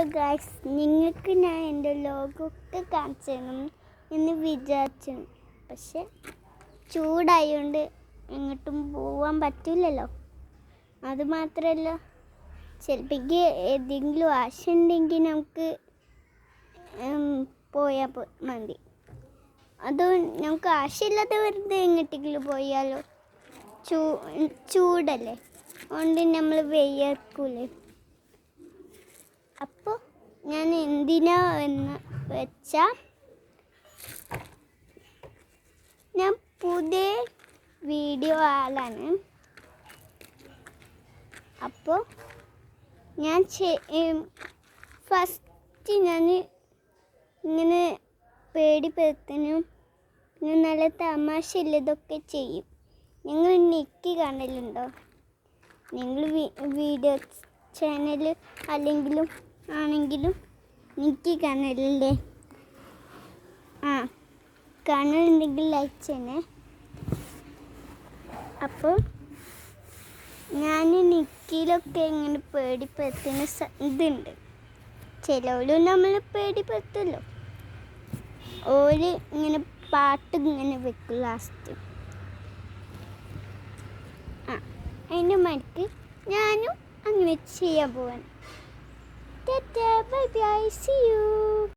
അപ്പോൾ ഗായ്സ് നിങ്ങൾക്ക് ഞാൻ എന്റെ ലോഗൊക്കെ കാണിച്ചു എന്ന് വിചാരിച്ചു. പക്ഷെ ചൂടായതുകൊണ്ട് എങ്ങോട്ടും പോവാൻ പറ്റില്ലല്ലോ അത് മാത്രമല്ല ചിലപ്പോഴേക്ക് ഏതെങ്കിലും ആശ ഉണ്ടെങ്കിൽ നമുക്ക് പോയാൽ മതി. അത് നമുക്ക് ആശയില്ലാതെ വെറുതെ എങ്ങോട്ടെങ്കിലും പോയാലോ? ചൂ ചൂടല്ലേ? അതുകൊണ്ട് നമ്മൾ വെയ്യർക്കൂലേ അപ്പോൾ ഞാൻ എന്തിനാ എന്ന് വെച്ചാൽ ഞാൻ പുതിയ വീഡിയോ ആളാണ്. അപ്പോൾ ഞാൻ ഫസ്റ്റ് ഞാൻ ഇങ്ങനെ പേടിപ്പെടുത്തനും പിന്നെ നല്ല തമാശ ഇല്ലതൊക്കെ ചെയ്യും. നിങ്ങൾ നെക്കി കാണലുണ്ടോ? നിങ്ങൾ വീഡിയോ ചാനൽ അല്ലെങ്കിലും ആണെങ്കിലും എനിക്ക് കാണലില്ലേ ആ കാണുന്നുണ്ടെങ്കിൽ ലൈക്ക് ചെയ്യണേ അപ്പോൾ ഞാൻ നിക്കിലൊക്കെ ഇങ്ങനെ പേടിപ്പെടുത്തുന്ന ഇതുണ്ട്. ചിലവരും നമ്മൾ പേടിപ്പെടുത്തല്ലോ. ഓര് ഇങ്ങനെ പാട്ട് ഇങ്ങനെ വെക്കും ലാസ്റ്റ് ആ അതിന്റെ മടുക്ക് ഞാനും അങ്ങനെ ചെയ്യാൻ പോവാൻ Dada, bye bye. See you.